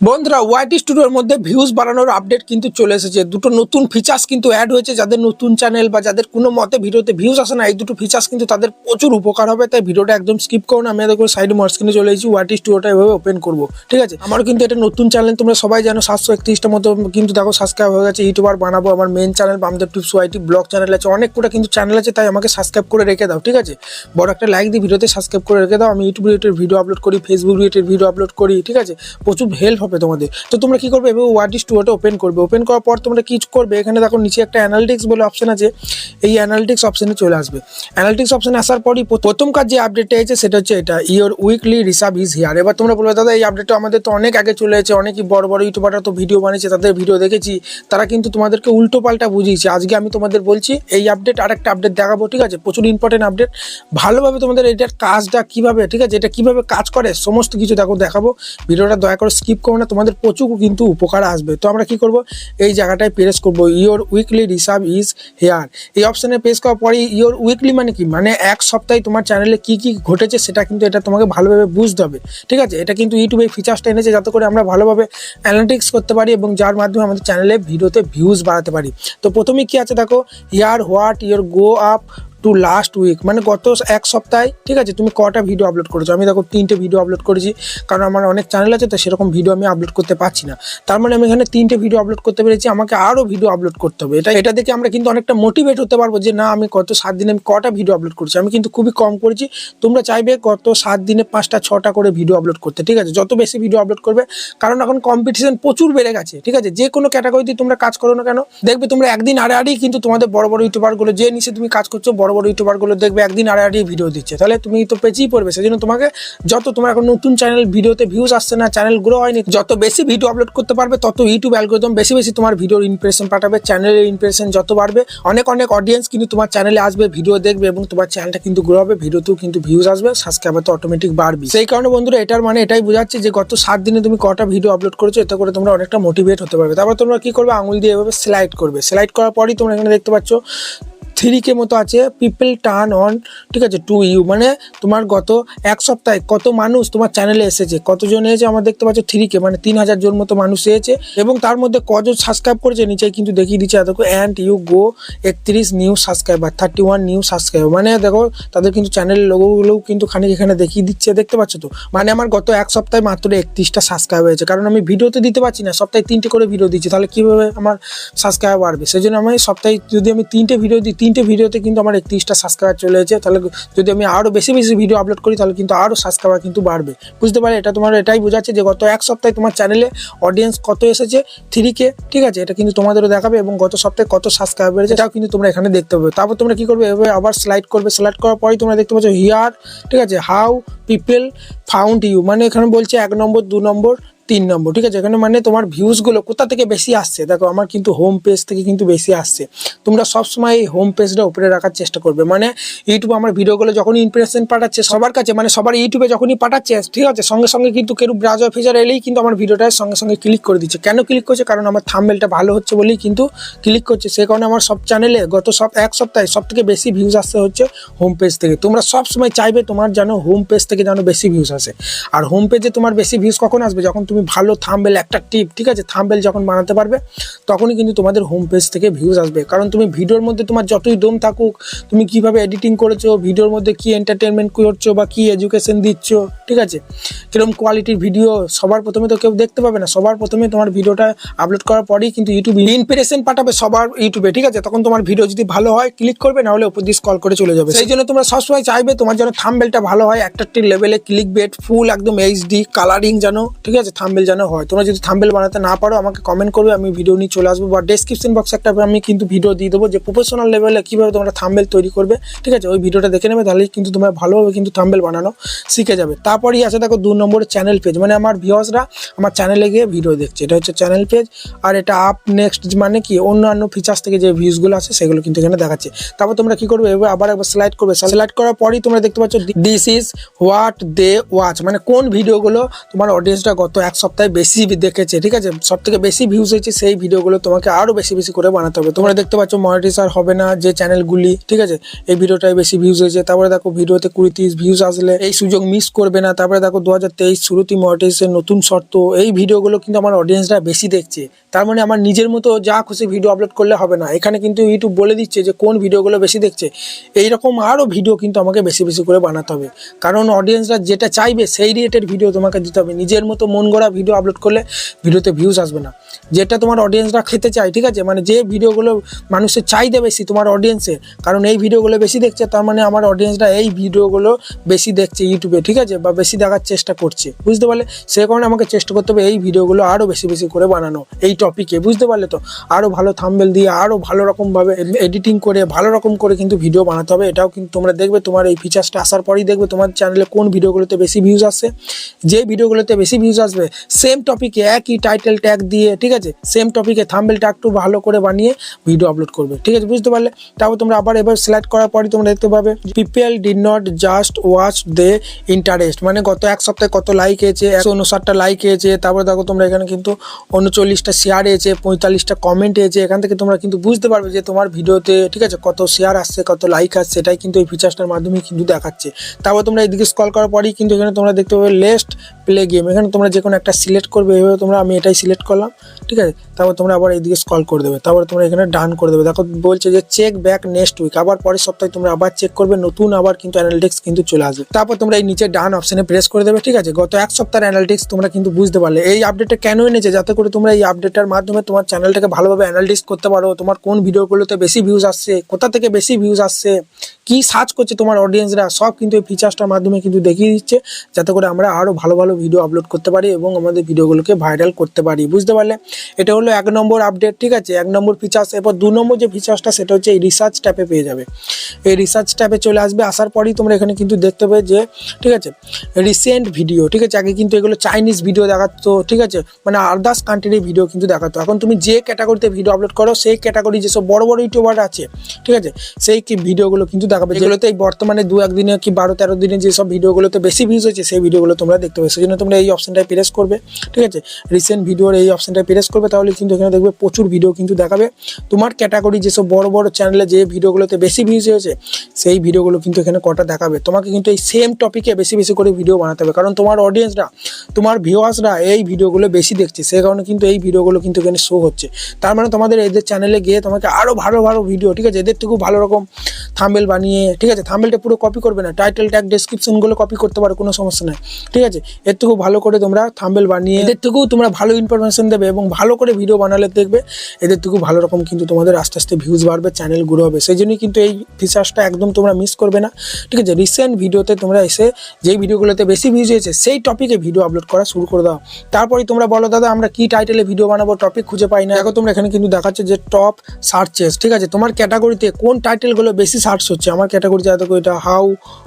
বন্ধুরা ওয়াইটি স্টুডিওর মধ্যে ভিউজ বাড়ানোর আপডেট কিন্তু চলে এসেছে। দুটো নতুন ফিচার্স কিন্তু অ্যাড হয়েছে। যাদের নতুন চ্যানেল বা যাদের কোনো মতে ভিডিওতে ভিউজ আসে না, এই দুটো ফিচার্স কিন্তু তাদের প্রচুর উপকার হবে। তাই ভিডিওটা একদম স্কিপ করুন আমি দেখো সাইড মার্সকিনে চলে এসেছি। ওয়াইটি স্টুডিওটা এভাবে ওপেন করব। ঠিক আছে? আমারও কিন্তু এটা নতুন চ্যানেল তোমরা সবাই জানো, সাতশো একত্রিশটা মতো কিন্তু দেখো সাবস্ক্রাইব হয়ে গেছে। ইউটিউবার বানাবো, আমার main channel Bamdev tips YT blog channel আছে। অনেক কটা কিন্তু চ্যানেল আছে, তাই আমাকে সাবস্ক্রাইব করে রেখে দাও। ঠিক আছে? বড় একটা লাইক দিয়ে ভিডিওতে সাবস্ক্রাইব করে রেখে দাও। আমি ইউটিউব রিলেটেড ভিডিও আপলোড করি ফেসবুক রিলেটেড ভিডিও আপলোড করি। ঠিক আছে? প্রচুর হেল্প হবে তোমাদের। তো তোমরা কি করবে? এভাবে ওয়ার্ড স্টুডিওটা ওপেন করবে। ওপেন করার পর তোমরা কি করবে? এখানে দেখো নিচে একটা অ্যানালিটিক্স বলে অপশন আছে। এই অ্যানালিটিক্স অপশনে চলে আসবে। অ্যানালিটিক্স অপশনে আসার পরই প্রথ- প্রথম কাজ যে আপডেটটা এসেছে সেটা হচ্ছে এটা। Your weekly reserve is here এবার তোমরা বলবে দাদা, এই আপডেটটা আমাদের তো অনেক আগে চলে এসেছে। অনেকই বড় বড় ইউটিউবাররা তো ভিডিও বানিয়েছে, তাদের ভিডিও দেখেছি। তারা কিন্তু তোমাদেরকে উল্টো পাল্টা বুঝিয়েছে। আজকে আমি তোমাদের বলছি, এই আপডেট আর একটা আপডেট দেখাবো, ঠিক আছে? প্রচুর ইম্পর্টেন্ট আপডেট ভালোভাবে তোমাদের এটার কাজটা কীভাবে, ঠিক আছে? এটা কীভাবে কাজ করে? সমস্ত কিছু দেখো, দেখাবো। ভিডিওটা দয়া করে স্কিপ করো না, তোমাদের প্রচুর কিন্তু উপকার আসবে। তো আমরা কি করব? এই জায়গাটায় প্রেস করব। Your weekly reserve is here এই অপশানে প্রেস করার পরে ইওর উইকলি মানে কি? মানে এক সপ্তাহে তোমার চ্যানেলে কি কি ঘটেছে সেটা কিন্তু এটা তোমাকে ভালোভাবে বুঝতে হবে। ঠিক আছে? এটা কিন্তু ইউটিউবে ফিচার্সটা এনেছে যাতে করে আমরা ভালোভাবে অ্যানালিটিক্স করতে পারি এবং যার মাধ্যমে আমাদের চ্যানেলে ভিডিওতে ভিউজ বাড়াতে পারি। তো প্রথমে কি আছে দেখো? Here what your go up to last week মানে গত এক সপ্তাহে, ঠিক আছে, তুমি কটা ভিডিও আপলোড করেছ? আমি দেখো তিনটে ভিডিও আপলোড করেছি, কারণ আমার অনেক চ্যানেল আছে, তো সেরকম ভিডিও আমি আপলোড করতে পারছি না। তার মানে আমি এখানে তিনটে ভিডিও আপলোড করতে পেরেছি, আমাকে আরও ভিডিও আপলোড করতে হবে। এটা এটা দেখে আমরা কিন্তু অনেকটা মোটিভেট হতে পারব যে না, আমি গত সাত দিনে আমি কটা ভিডিও আপলোড করছি? আমি কিন্তু খুবই কম করেছি, তোমরা চাইবে গত সাত দিনে পাঁচটা, ছটা করে ভিডিও আপলোড করতে, ঠিক আছে? যত বেশি ভিডিও আপলোড করবে, কারণ এখন কম্পিটিশন প্রচুর বেড়ে গেছে, ঠিক আছে? যে কোনো ক্যাটাগরিতে তোমরা কাজ করো না কেন, দেখবে তোমরা একদিন আড়ে আড়েই কিন্তু তোমাদের বড় বড় ইউটিউবারগুলো যে নিচে তুমি কাজ করছ, বড় বড় বড় ইউটিউবারগুলো দেখবে, একদিন আড়ে আড়েই ভিডিও দিচ্ছে। তাহলে তুমি তো পেঁচিয়ে পড়বে, সেজন্য তোমাকে যত তোমার এখন নতুন চ্যানেল ভিডিওতে ভিউজ আসছে না চ্যানেল গ্রো হয়নি, যত বেশি ভিডিও আপলোড করতে পারবে, তত ইউটিউব অ্যালগোরিদম বেশি বেশি তোমার ভিডিওর ইমপ্রেশন পাঠাবে চ্যানেলের ইমপ্রেশন যত বাড়বে, অনেক অনেক অডিয়েন্স কিন্তু তোমার চ্যানেলে আসবে ভিডিও দেখবে এবং তোমার চ্যানেলটা কিন্তু গ্রো হবে ভিডিওতেও কিন্তু ভিউজ আসবে সাবস্ক্রাইবার তো অটোমেটিক বাড়বে। সেই কারণে বন্ধুরা, এটার মানে এটাই বোঝাচ্ছে যে গত সাত দিনে তুমি কটা ভিডিও আপলোড করেছ, এতে করে তোমরা অনেকটা মোটিভেট হতে পারবে। তারপর তোমরা কি করবে? আঙুল দিয়ে এভাবে স্লাইড করবে। স্লাইড করার পরই তোমরা এখানে দেখতে পাচ্ছ থ্রি কে মতো আছে পিপল টার্ন অন ঠিক আছে টু ইউ মানে তোমার গত এক সপ্তাহে কত মানুষ তোমার চ্যানেলে এসেছে, কতজন এসেছে আমার দেখতে পাচ্ছ থ্রি কে মানে তিন হাজার জন মতো মানুষ এসেছে, এবং তার মধ্যে কজন সাবস্ক্রাইব করেছে নিচে কিন্তু দেখিয়ে দিচ্ছে দেখো অ্যান্ড ইউ গো একত্রিশ new subscriber thirty one new subscriber মানে দেখো তাদের কিন্তু চ্যানেলের লোগোগুলোও কিন্তু খানিক এখানে দেখিয়ে দিচ্ছে, দেখতে পাচ্ছ তো? মানে আমার গত এক সপ্তাহে মাত্র একত্রিশটা সাবস্ক্রাইব হয়েছে, কারণ আমি ভিডিওতে দিতে পারছি না, সপ্তাহে তিনটে করে ভিডিও দিচ্ছি, তাহলে কীভাবে আমার সাবস্ক্রাইব বাড়বে? সেই জন্য আমি সপ্তাহে যদি আমি তিনটে ভিডিও দিই তিনটে ভিডিওতে কিন্তু আমার একত্রিশটা সাবস্ক্রাইবার চলে এসেছে। তাহলে যদি আমি আরও বেশি বেশি ভিডিও আপলোড করি, তাহলে কিন্তু আরও সাবস্ক্রাইবার কিন্তু বাড়বে। বুঝতে পারে এটা তোমার এটাই বোঝাচ্ছে যে গত এক সপ্তাহে তোমার চ্যানেলে অডিয়েন্স কত এসেছে? থ্রি কে ঠিক আছে? এটা কিন্তু তোমাদেরও দেখাবে এবং গত সপ্তাহে কত সাবস্ক্রাইব বেড়েছে, এটাও কিন্তু তোমরা এখানে দেখতে পাবে। তারপর তোমরা কি করবে? এভাবে আবার স্লাইড করবে। স্লাইড করার পরেই তোমরা দেখতে পাচ্ছ হিয়ার ঠিক আছে? হাউ পিপল ফাউন্ড ইউ মানে এখানে বলছে এক নম্বর, দু নম্বর তিন নম্বর, ঠিক আছে? এখানে মানে তোমার ভিউজগুলো কোথা থেকে বেশি আসছে? দেখো, আমার কিন্তু হোম পেজ থেকে কিন্তু বেশি আসছে। তোমরা সবসময় এই হোম পেজটা উপরে রাখার চেষ্টা করবে। মানে ইউটিউবে আমার ভিডিওগুলো যখন ইমপ্রেশন পাঠাচ্ছে, সবার কাছে মানে সবার ইউটিউবে যখনই পাঠাচ্ছে, ঠিক আছে? সঙ্গে সঙ্গে কিন্তু কেউ ব্রাউজার ফিচার এলেই কিন্তু আমার ভিডিওটা সঙ্গে সঙ্গে ক্লিক করে দিচ্ছে। কেন ক্লিক করছে? কারণ আমার থামবেলটা ভালো হচ্ছে বলেই কিন্তু ক্লিক করছে। সে কারণে আমার সব চ্যানেলে গত সব এক সপ্তাহে সব থেকে বেশি ভিউজ আসতে হচ্ছে হোম পেজ থেকে। তোমরা সব সময় চাইবে তোমার যেন হোম পেজ থেকে যেন বেশি ভিউজ আসে। আর হোম পেজে তোমার বেশি ভিউজ কখন আসবে? যখন তুমি ভালো থাম্বেল একটা টিপ ঠিক আছে? থাম্বেল যখন বানাতে পারবে, তখনই কিন্তু তোমাদের হোম পেজ থেকে ভিউজ আসবে। কারণ তুমি ভিডিওর মধ্যে তোমার যতই দম থাকুক, তুমি কীভাবে এডিটিং করেছ ভিডিওর মধ্যে কি এন্টারটেনমেন্ট করছ বা কি এডুকেশন দিচ্ছ, ঠিক আছে? কীরকম কোয়ালিটির ভিডিও সবার প্রথমে তো কেউ দেখতে পাবে না। সবার প্রথমে তোমার ভিডিওটা আপলোড করার পরেই কিন্তু ইউটিউব ইনপিরেশন পাঠাবে সবার ইউটিউবে ঠিক আছে? তখন তোমার ভিডিও যদি ভালো হয় ক্লিক করবে না হলে উপর দিয়ে করে চলে যাবে। সেই জন্য তোমরা সবসময় চাইবে তোমার যেন থাম্বেলটা ভালো হয়, একটা লেভেলে ক্লিক বেট ফুল একদম এইচডি কালারিং যেন, ঠিক আছে? থাম্বেল যেন হয়। তোমরা যদি থাম্বেল বানাতে না পারো, আমাকে কমেন্ট করবে, আমি ভিডিও নিয়ে চলে আসব। বা ডেসক্রিপশন বক্সে একটা আমি কিন্তু ভিডিও দিয়ে দেবো যে প্রফেশনাল লেভেলে কীভাবে তোমরা থাম্বেল তৈরি করবে। ঠিক আছে? ওই ভিডিওটা দেখে নেবে তাহলে কিন্তু তোমরা ভালোভাবে কিন্তু থাম্বেল বানানো শিখে যাবে। তারপরেই আছে দেখো দু নম্বরে চ্যানেল পেজ মানে আমার ভিউয়ার্সরা আমার চ্যানেলে গিয়ে ভিডিও দেখছে। এটা হচ্ছে চ্যানেল পেজ আর এটা আপ নেক্সট মানে কি, অন্যান্য ফিচার্স থেকে যে ভিউজগুলো আছে সেগুলো কিন্তু এখানে দেখাচ্ছে। তারপর তোমরা কি করবে? এবার আবার একবার স্লাইড করবে। স্লাইড করার পরেই তোমরা দেখতে পাচ্ছ this is what they watch মানে কোন ভিডিওগুলো তোমার অডিয়েন্সটা গত এক সপ্তাহে বেশি দেখেছে, ঠিক আছে? সব থেকে বেশি ভিউজ হয়েছে সেই ভিডিওগুলো তোমাকে আরও বেশি বেশি করে বানাতে হবে। তোমরা দেখতে পাচ্ছ মনিটাইজার হবে না যে চ্যানেলগুলি ঠিক আছে? এই ভিডিওটাই বেশি ভিউজ হয়েছে। তারপরে দেখো ভিডিওতে কুড়ি তিরিশ ভিউজ আসলে, এই সুযোগ মিস করবে না। তারপরে দেখো দু হাজার তেইশ শুরুতেই মনিটাইজের নতুন শর্ত। এই ভিডিওগুলো কিন্তু আমার অডিয়েন্সরা বেশি দেখছে। তার মানে আমার নিজের মতো যা খুশি ভিডিও আপলোড করলে হবে না। এখানে কিন্তু ইউটিউব বলে দিচ্ছে যে কোন ভিডিওগুলো বেশি দেখছে। এইরকম আরও ভিডিও কিন্তু আমাকে বেশি বেশি করে বানাতে হবে। কারণ অডিয়েন্সরা যেটা চাইবে সেই রিলেটেড ভিডিও তোমাকে দিতে হবে। নিজের মতো মন গড়া ভিডিও আপলোড করলে ভিডিওতে ভিউজ আসবে না। যেটা তোমার অডিয়েন্সরা খেতে চায়, ঠিক আছে? মানে যে ভিডিওগুলো মানুষের চাহিদা বেশি তোমার অডিয়েন্সের কারণ এই ভিডিওগুলো বেশি দেখছে, তার মানে আমার অডিয়েন্সরা এই ভিডিওগুলো বেশি দেখছে ইউটিউবে ঠিক আছে? বা বেশি দেখার চেষ্টা করছে, বুঝতে পারলে? সে কারণে আমাকে চেষ্টা করতে হবে এই ভিডিওগুলো আরও বেশি বেশি করে বানানো, এই টপিকে বুঝতে পারলে তো? আরও ভালো থাম্বেল দিয়ে আরও ভালো রকমভাবে এডিটিং করে, ভালো রকম করে কিন্তু ভিডিও বানাতে হবে। এটাও কিন্তু তোমরা দেখবে, তোমার এই ফিচার্সটা আসার পরেই দেখবে তোমার চ্যানেলে কোন ভিডিওগুলোতে বেশি ভিউজ আসছে যে ভিডিওগুলোতে বেশি ভিউজ আসবে সেম টপিকে একই টাইটেল ট্যাগ দিয়ে, ঠিক আছে? সেম টপিকে থাম্বেলটা একটু ভালো করে বানিয়ে ভিডিও আপলোড করবে, ঠিক আছে? বুঝতে পারলে? তারপর তোমরা আবার এবার সিলেক্ট করার পরই তোমরা দেখতে পাবে people did not just watch they interest মানে গত এক সপ্তাহে কত লাইক হয়েছে একশো উনষাটটা লাইক হয়েছে তারপরে দেখো তোমরা এখানে কিন্তু উনচল্লিশটা শেয়ার হয়েছে পঁয়তাল্লিশটা কমেন্ট হয়েছে এখান থেকে তোমরা কিন্তু বুঝতে পারবে যে তোমার ভিডিওতে ঠিক আছে, কত শেয়ার আসছে, কত লাইক আসছে, এটাই কিন্তু এই ফিচার্সটার মাধ্যমে কিন্তু দেখাচ্ছে। তারপর তোমরা এদিকে স্কল করার পরেই কিন্তু এখানে তোমরা দেখতে পাবে লেস্ট প্লে গেম এখানে তোমরা যে কোনো একটা সিলেক্ট করবে, এভাবে তোমরা আমি এটাই সিলেক্ট করলাম, ঠিক আছে? তারপর তোমরা আবার এইদিকে স্কল করে দেবে, তারপর তোমরা এখানে ডান করে দেবে। দেখো বলছে যে চেক ব্যাক নেক্সট উইক আবার পরের সপ্তাহে তোমরা আবার চেক করবে, নতুন আবার কিন্তু অ্যানালিটিক্স কিন্তু চলে আসবে। তারপর তোমরা এই নিচে ডান অপশনে প্রেস করে দেবে, ঠিক আছে? গত এক সপ্তাহের অ্যানালিটিক্স তোমরা কিন্তু বুঝতে পারলে। এই আপডেটটা কেন এনেছে? যাতে করে তোমরা এই আপডেটটার মাধ্যমে তোমার চ্যানেলটাকে ভালোভাবে অ্যানালিটিক্স করতে পারো, তোমার কোন ভিডিওগুলোতে বেশি ভিউজ আসছে, কোথা থেকে বেশি ভিউজ আসছে, কি সার্চ করছে তোমার অডিয়েন্সরা সব কিন্তু এই ফিচার্সটার মাধ্যমে কিন্তু দেখিয়ে দিচ্ছে, যাতে করে আমরা আরও ভালো ভালো ভিডিও আপলোড করতে পারি এবং আমাদের ভিডিওগুলোকে ভাইরাল করতে পারি বুঝতে পারলে? এটা হলো এক নম্বর আপডেট ঠিক আছে? এক নম্বর ফিচার্স এরপর দু নম্বর যে ফিচার্সটা সেটা হচ্ছে এই রিসার্চ ট্যাপে পেয়ে যাবে। এই রিসার্চ ট্যাপে চলে আসবে আসার পরেই তোমরা এখানে কিন্তু দেখতে পাবে যে ঠিক আছে? রিসেন্ট ভিডিও ঠিক আছে? আগে কিন্তু এগুলো চাইনিজ ভিডিও দেখাতো ঠিক আছে? মানে আদার্স কান্ট্রির ভিডিও কিন্তু দেখাতো। এখন তুমি যে ক্যাটাগরিতে ভিডিও আপলোড করো সেই ক্যাটাগরি যেসব বড় বড় ইউটিউবার আছে ঠিক আছে? সেই কি ভিডিওগুলো কিন্তু দেখাবে। যেগুলোতে এই বর্তমানে দু একদিনে কি বারো তেরো দিনে যেসব ভিডিওগুলোতে বেশি ভিউজ হয়েছে সেই ভিডিওগুলো তোমরা দেখতে পাবে। সেই জন্য তোমরা এই অপশনটায় প্রেস করবে, ঠিক আছে? রিসেন্ট ভিডিওর এই অপশনটায় প্রেস করবে, তাহলে কিন্তু এখানে দেখবে প্রচুর ভিডিও কিন্তু দেখাবে। তোমার ক্যাটাগরি যেসব বড় বড় চ্যানেলে যে ভিডিওগুলোতে বেশি ভিউজ হয়েছে, সেই ভিডিওগুলো কিন্তু এখানে কটা দেখাবে। তোমাকে কিন্তু এই সেম টপিকে বেশি বেশি করে ভিডিও বানাতে হবে। কারণ তোমার অডিয়েন্সরা তোমার ভিউয়ার্সরা এই ভিডিওগুলো বেশি দেখছে, সেই কারণে কিন্তু এই ভিডিওগুলো কিন্তু এখানে শো হচ্ছে। তার মানে তোমাদের এদের চ্যানেলে গিয়ে তোমাকে আরও ভালো ভালো ভিডিও ঠিক আছে? এদের থেকেও ভালো রকম থাম্বেল বানিয়ে, ঠিক আছে? থাম্বেলটা পুরো কপি করবে না। টাইটেল ট্যাগ ডেসক্রিপশনগুলো কপি করতে পারো, কোনো সমস্যা নেই, ঠিক আছে? এর থেকেও ভালো করে তোমরা থাম্বেল বানিয়ে এদের থেকেও তোমরা ভালো ইনফরমেশন দেবে এবং ভালো করে ভিডিও বানালে দেখবে এদের থেকেও ভালো রকম কিন্তু তোমাদের আস্তে আস্তে ভিউজ বাড়বে চ্যানেল গ্রো হবে। সেই জন্যই কিন্তু এই ফিচার্সটা একদম তোমরা মিস করবে না। ঠিক আছে রিসেন্ট ভিডিওতে তোমরা এসে যেই ভিডিওগুলোতে বেশি ভিউজ হয়েছে, সেই টপিকে ভিডিও আপলোড করা শুরু করে দাও। তারপরে তোমরা বলো, দাদা, আমরা কি টাইটেলে ভিডিও বানাবো? টপিক খুঁজে পাই না। দেখো, তোমরা এখানে কিন্তু দেখাচ্ছে যে টপ সার্চেস ঠিক আছে? তোমার ক্যাটাগরিতে কোন টাইটেলগুলো বেশি সার্চ হচ্ছে? আমার ক্যাটাগরিতে দেখো, এটা হাউ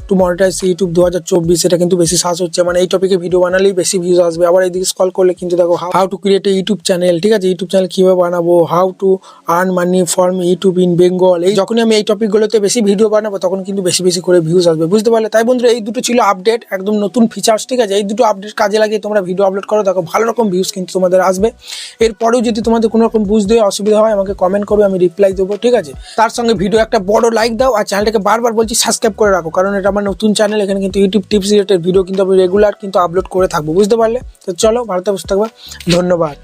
টু মনিটাইজ ইউটিউব দু হাজার চব্বিশ, এটা কিন্তু বেশি সার্চ হচ্ছে। মানে এই টপিকে ভিডিও বানালেই বেশি ভিউজ আসবে। আবার এইদিকে স্কল করলে কিন্তু দেখো how to create a YouTube channel ঠিক আছে? ইউটিউব চ্যানেল কীভাবে বানাবো? How to earn money from YouTube in Bengal এই যখনই আমি এই টপিকগুলোতে বেশি ভিডিও বানাবো, তখন কিন্তু বেশি বেশি করে ভিউজ আসবে, বুঝতে পারলে? তাই বন্ধুরা, এই দুটো ছিল আপডেট একদম নতুন ফিচার্স ঠিক আছে? এই দুটো আপডেট কাজে লাগিয়ে তোমরা ভিডিও আপলোড করো, দেখো ভালো রকম ভিউজ কিন্তু তোমাদের আসবে। এরপরেও যদি তোমাদের কোনো রকম বুঝতে অসুবিধা হয়, আমাকে কমেন্ট করবে, আমি রিপ্লাই দেবো, ঠিক আছে? তার সঙ্গে ভিডিও একটা বড় লাইক দাও, আর চ্যানেলটাকে বারবার বলছি সাবস্ক্রাইব করে রাখো, কারণ এটা আমার নতুন চ্যানেল এখানে কিন্তু ইউটিউব টিপস রিলেটেড ভিডিও কিন্তু আমি রেগুলার কিন্তু আপলোড করে থাকব, বুঝতে পারলে? তো চলো ভারতে বসে থাকবে ধন্যবাদ